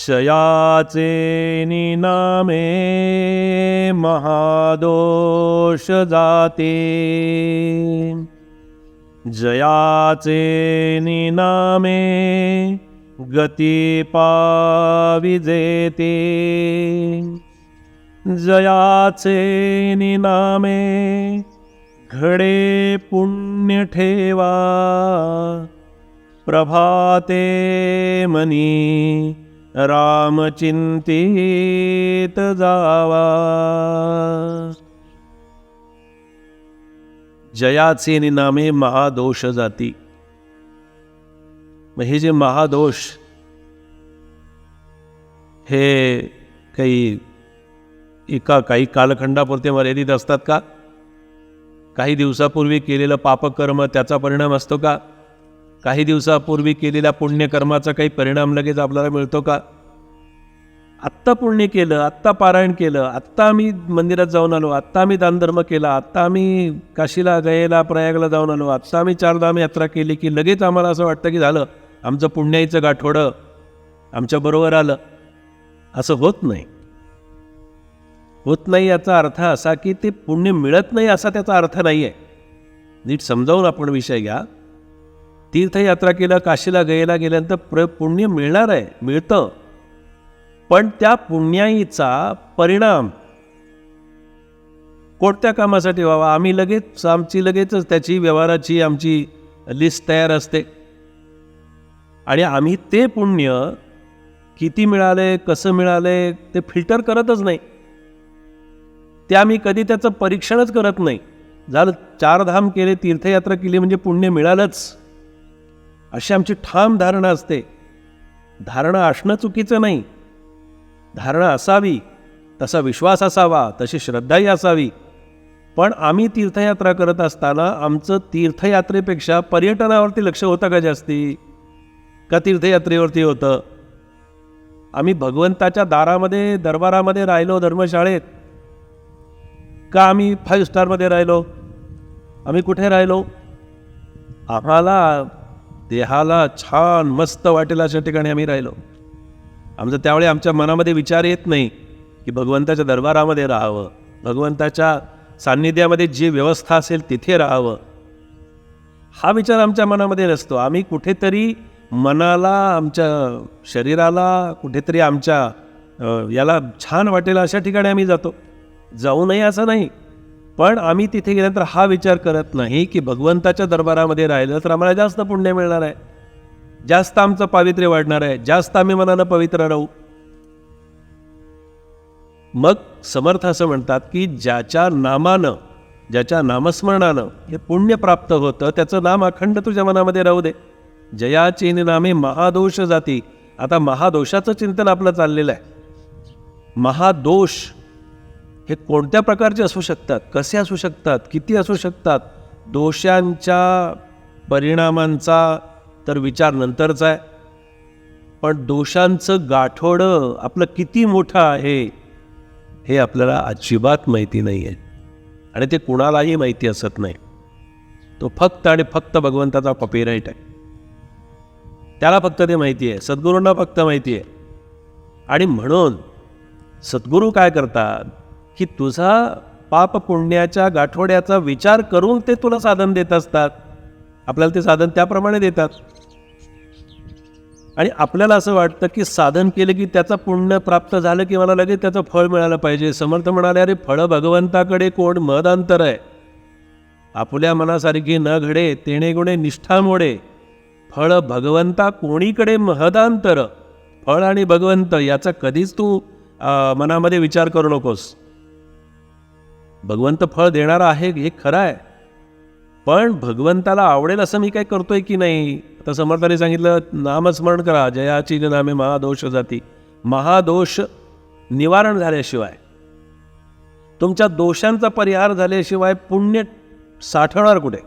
क्षयाचे निनामे महादोष जाते जयाचे निनामे गती पाविजेते जयाचे निनामे घडे पुण्य ठेवा प्रभाते मनी रामचिंतित जावा. जयाचे निनामे महादोष जाती. मग हे जे महादोष हे काही एका काही कालखंडापुरते मर्यादित असतात का? काही दिवसापूर्वी केलेलं पापकर्म त्याचा परिणाम असतो का? काही दिवसापूर्वी केलेल्या पुण्यकर्माचा काही परिणाम लगेच आपल्याला मिळतो का? आत्ता पुण्य केलं आत्ता पारायण केलं आत्ता आम्ही मंदिरात जाऊन आलो आत्ता आम्ही दानधर्म केला आत्ता आम्ही काशीला गयेला प्रयागला जाऊन आलो आत्ता आम्ही चारधाम यात्रा केली की लगेच आम्हाला असं वाटतं की झालं आमचं पुण्याईचं गाठोडं आमच्याबरोबर आलं. असं होत नाही. होत नाही याचा अर्थ असा की ते पुण्य मिळत नाही असा त्याचा अर्थ नाही आहे नीट समजावून आपण विषय घ्या. तीर्थयात्रा केलं काशीला गयेला गेल्यानंतर प्र पुण्य मिळणार आहे मिळतं. पण त्या पुण्याईचा परिणाम कोणत्या कामासाठी व्हावा? आम्ही लगेच आमची लगेचच त्याची व्यवहाराची आमची लिस्ट तयार असते. आणि आम्ही ते पुण्य किती मिळाले कसं मिळाले ते फिल्टर करतच नाही. ते आम्ही कधी त्याचं परीक्षणच करत नाही. झालं चार धाम केले तीर्थयात्रा केली म्हणजे पुण्य मिळालंच. अशी आमची ठाम धारणा असते. धारणा असणं चुकीचं नाही. धारणा असावी तसा विश्वास असावा तशी श्रद्धाही असावी. पण आम्ही तीर्थयात्रा करत असताना आमचं तीर्थयात्रेपेक्षा पर्यटनावरती लक्ष होतं का जास्ती? का तीर्थयात्रेवरती होतं? आम्ही भगवंताच्या दारामध्ये दरबारामध्ये राहिलो धर्मशाळेत. का आम्ही फाईव्ह स्टारमध्ये राहिलो? आम्ही कुठे राहिलो? आम्हाला देहाला छान मस्त वाटेल अशा ठिकाणी आम्ही राहिलो. आमचं त्यावेळी आमच्या मनामध्ये विचार येत नाही की भगवंताच्या दरबारामध्ये राहावं भगवंताच्या सान्निध्यामध्ये जी व्यवस्था असेल तिथे राहावं. हा विचार आमच्या मनामध्ये नसतो. आम्ही कुठेतरी मनाला आमच्या शरीराला कुठेतरी आमच्या याला छान वाटेल अशा ठिकाणी आम्ही जातो. जाऊ नये असं नाही. पण आम्ही तिथे गेल्यानंतर हा विचार करत नाही की भगवंताच्या दरबारामध्ये राहिलं तर आम्हाला जास्त पुण्य मिळणार आहे. जास्त आमचं पावित्र्य वाढणार आहे. जास्त आम्ही मनानं पवित्र राहू. मग समर्थ असं म्हणतात की ज्याच्या नामानं ज्याच्या नामस्मरणानं हे पुण्य प्राप्त होतं त्याचं नाम अखंड तुझ्या मनामध्ये राहू दे. जयाची नामे महादोष जाती. आता महादोषाचं चिंतन आपलं चाललेलं आहे. महादोष हे कोणत्या प्रकारचे असू शकतात? कसे असू शकतात? किती असू शकतात? दोषांच्या परिणामांचा तर विचार नंतरचा आहे. पण दोषांचं गाठोडं आपलं किती मोठं आहे हे आपल्याला अजिबात माहिती नाही आहे. आणि ते कुणालाही माहिती असत नाही. तो फक्त आणि फक्त भगवंताचा कॉपीराईट आहे. त्याला फक्त ते माहिती आहे. सद्गुरूंना फक्त माहिती आहे. आणि म्हणून सद्गुरू काय करतात? की तुझा पाप पुण्याच्या गाठोड्याचा विचार करून ते तुला साधन देत असतात. आपल्याला ते साधन त्याप्रमाणे देतात. आणि आपल्याला असं वाटतं की साधन केलं की त्याचं पुण्य प्राप्त झालं की मला लगेच त्याचं फळ मिळालं पाहिजे. समर्थ म्हणाले अरे फळं भगवंताकडे कोण मदांतर आहे? आपल्या मनासारखी न घडे तेणे गुणे निष्ठा मोडे. फळ भगवंता कोणीकडे महदांतर? फळ आणि भगवंत याचा कधीच तू मनामध्ये विचार करू नकोस. भगवंत फळ देणारा आहे हे खरं आहे. पण भगवंताला आवडेल असं मी काय करतोय की नाही? आता समर्थाने सांगितलं नामस्मरण करा जयाची नामे महादोष जाती. महादोष निवारण झाल्याशिवाय तुमच्या दोषांचा परिहार झाल्याशिवाय पुण्य साठवणार कुठे?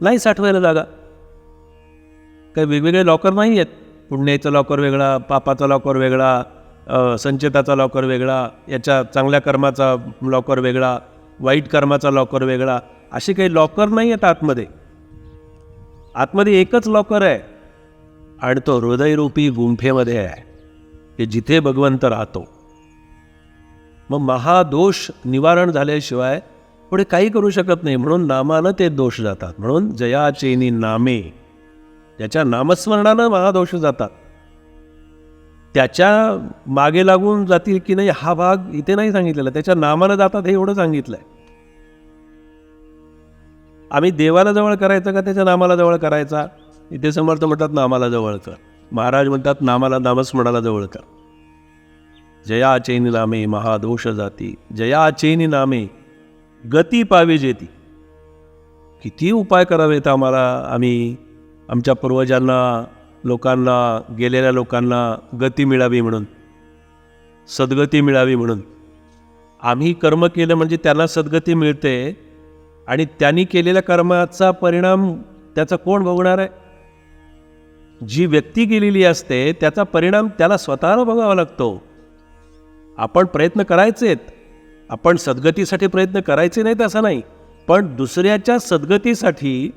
नाही साठवायला जागा. काही वेगवेगळे लॉकर नाही आहेत. पुण्याचा लॉकर वेगळा पापाचा लॉकर वेगळा संचिताचा लॉकर वेगळा याच्या चांगल्या कर्माचा लॉकर वेगळा वाईट कर्माचा लॉकर वेगळा असे काही लॉकर नाही आहेत आतमध्ये. आतमध्ये एकच लॉकर आहे आणि तो हृदयरूपी गुंफेमध्ये आहे की जिथे भगवंत राहतो. मग महादोष निवारण झाल्याशिवाय पुढे काही करू शकत नाही म्हणून नामानं ते दोष जातात. म्हणून जयाचेनी नामे ज्याच्या नामस्मरणानं महादोष जातात. त्याच्यामागे लागून जातील की नाही हा भाग इथे नाही सांगितलेला. त्याच्या नामानं जातात हे एवढं सांगितलंय. आम्ही देवाला जवळ करायचं का त्याच्या नामाला जवळ करायचा? इथे समर्थ म्हणतात नामाला जवळ कर. महाराज म्हणतात नामाला नामस्मरणाला जवळ कर. जया चैनी नामे महादोष जाती. जया चैनी नामे गती पावी जेती. किती उपाय करावेत आम्हाला? आम्ही आमच्या पूर्वजांना लोकांना गेलेल्या लोकांना गती मिळावी म्हणून सद्गती मिळावी म्हणून. आम्ही कर्म केलं म्हणजे त्यांना सद्गती मिळते आणि त्यांनी केलेल्या कर्माचा परिणाम त्याचा कोण भोगणार आहे? जी व्यक्ती गेलेली असते त्याचा परिणाम त्याला स्वतःला भोगावा लागतो. आपण प्रयत्न करायचेत. आपण सद्गतीसाठी प्रयत्न करायचे नाहीत असं नाही. पण दुसऱ्याच्या सद्गतीसाठी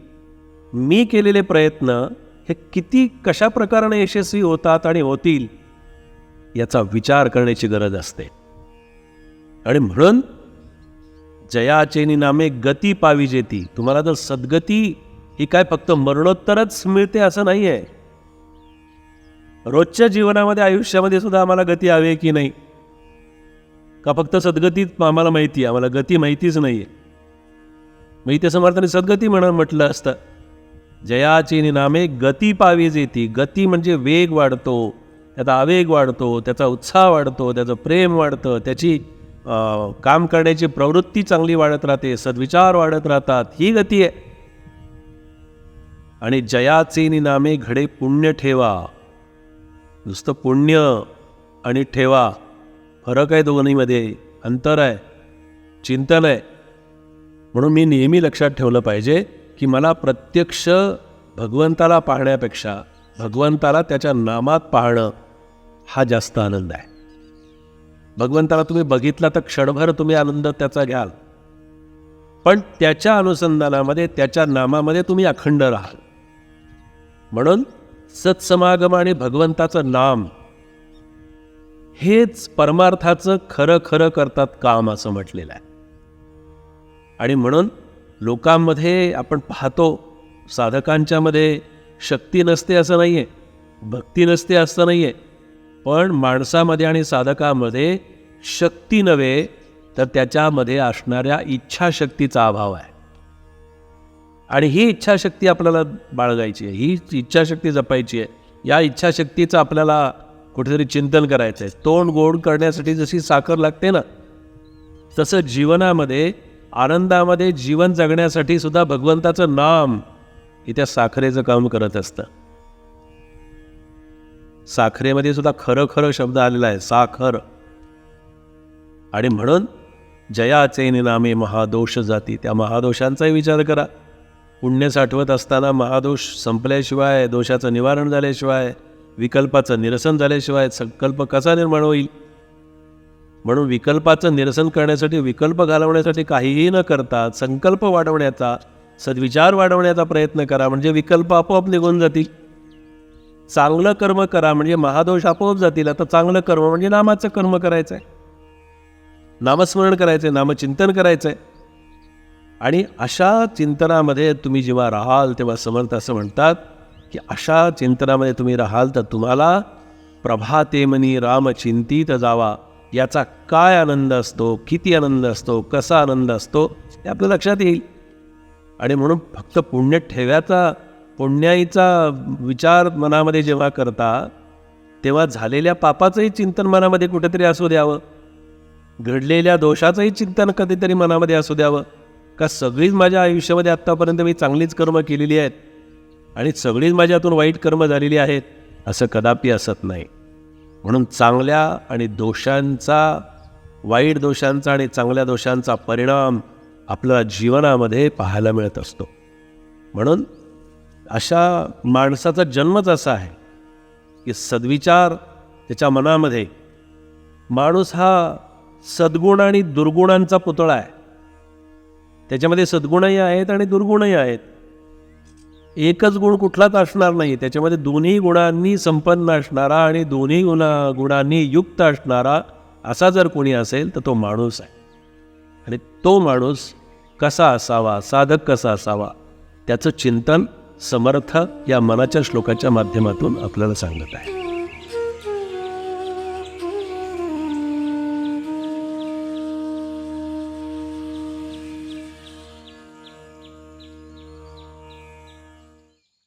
मी केलेले प्रयत्न हे किती कशा प्रकाराने यशस्वी होतात आणि होतील याचा विचार करण्याची गरज असते. आणि म्हणून जयाचेनी नामे गती पावी जेती. तुम्हाला जर सद्गती ही काय फक्त मरणोत्तरच मिळते असं नाही आहे रोजच्या जीवनामध्ये आयुष्यामध्ये सुद्धा आम्हाला गती हवी की नाही? का फक्त सद्गतीत आम्हाला माहिती आहे? आम्हाला गती माहितीच नाही आहे मी इथे समर्थाने सद्गती म्हणून म्हटलं असतं. जयाची निनामे गती पावीज येते गती म्हणजे वेग वाढतो त्याचा आवेग वाढतो त्याचा उत्साह वाढतो त्याचं प्रेम वाढतं त्याची काम करण्याची प्रवृत्ती चांगली वाढत राहते सद्विचार वाढत राहतात ही गती आहे. आणि जयाचे निनामे घडे पुण्य ठेवा. नुसतं पुण्य आणि ठेवा. फरक आहे दोन्हीमध्ये अंतर आहे चिंतन आहे. म्हणून मी नेहमी लक्षात ठेवलं पाहिजे की मला प्रत्यक्ष भगवंताला पाहण्यापेक्षा भगवंताला त्याच्या नामात पाहणं हा जास्त आनंद आहे. भगवंताला तुम्ही बघितला तर क्षणभर तुम्ही आनंद त्याचा घ्याल. पण त्याच्या अनुसंधानामध्ये त्याच्या नामामध्ये तुम्ही अखंड राहाल. म्हणून सत्समागम आणि भगवंताचं नाम हेच परमार्थाचं खरं खरं करतात काम असं म्हटलेलं आहे. आणि म्हणून लोकांमध्ये आपण पाहतो साधकांच्यामध्ये शक्ती नसते असं नाही आहे भक्ती नसते असं नाही आहे पण माणसामध्ये आणि साधकामध्ये शक्ती नव्हे तर त्याच्यामध्ये असणाऱ्या इच्छाशक्तीचा अभाव आहे. आणि ही इच्छाशक्ती आपल्याला बाळगायची आहे ही इच्छाशक्ती जपायची आहे. या इच्छाशक्तीचं आपल्याला कुठेतरी चिंतन करायचं आहे तोंड गोड करण्यासाठी जशी साखर लागते ना तसं जीवनामध्ये आनंदामध्ये जीवन जगण्यासाठी सुद्धा भगवंताचं नाम हे त्या साखरेचं काम करत असतं. साखरेमध्ये सुद्धा खरं खरं शब्द आलेला आहे साखर. आणि म्हणून जयाचे निनामे महादोष जाती त्या महादोषांचाही विचार करा. पुण्य साठवत असताना महादोष संपल्याशिवाय दोषाचं निवारण झाल्याशिवाय विकल्पाचं निरसन झाल्याशिवाय संकल्प कसा निर्माण होईल? म्हणून विकल्पाचं निरसन करण्यासाठी विकल्प घालवण्यासाठी काहीही न करता संकल्प वाढवण्याचा सद्विचार वाढवण्याचा प्रयत्न करा. म्हणजे विकल्प आपोआप निघून जातील. चांगलं कर्म करा म्हणजे महादोष आपोआप जातील. आता चांगलं कर्म म्हणजे नामाचं कर्म करायचं आहे नामस्मरण करायचं आहे नामचिंतन करायचं आहे आणि अशा चिंतनामध्ये तुम्ही जेव्हा राहाल तेव्हा समर्थ असं म्हणतात की अशा चिंतनामध्ये तुम्ही राहाल तर तुम्हाला प्रभातेमनी राम चिंतीत जावा. याचा काय आनंद असतो किती आनंद असतो कसा आनंद असतो हे आपल्या लक्षात येईल. आणि म्हणून फक्त पुण्य ठेव्याचा पुण्याईचा विचार मनामध्ये जेव्हा करता तेव्हा झालेल्या पापाचंही चिंतन मनामध्ये कुठेतरी असू द्यावं. घडलेल्या दोषाचंही चिंतन कधीतरी मनामध्ये असू द्यावं. का सगळीच माझ्या आयुष्यामध्ये आत्तापर्यंत मी चांगलीच कर्म केलेली आहेत आणि सगळीच माझ्यातून वाईट कर्म झालेली आहेत असं कदापि असत नाही. म्हणून चांगल्या आणि दोषांचा वाईट दोषांचा आणि चांगल्या दोषांचा परिणाम आपल्या जीवनामध्ये पाहायला मिळत असतो. म्हणून अशा माणसाचा जन्मच असा आहे की सद्विचार त्याच्या मनामध्ये माणूस हा सद्गुण आणि दुर्गुणांचा पुतळा आहे. त्याच्यामध्ये सद्गुणही आहेत आणि दुर्गुणही आहेत. एकच गुण कुठलाच असणार नाही. त्याच्यामध्ये दोन्ही गुणांनी संपन्न असणारा आणि दोन्ही गुणा गुणांनी युक्त असणारा असा जर कोणी असेल तर तो माणूस आहे. आणि तो माणूस कसा असावा साधक कसा असावा त्याचं चिंतन समर्थ या मनाच्या श्लोकाच्या माध्यमातून आपल्याला सांगत आहे.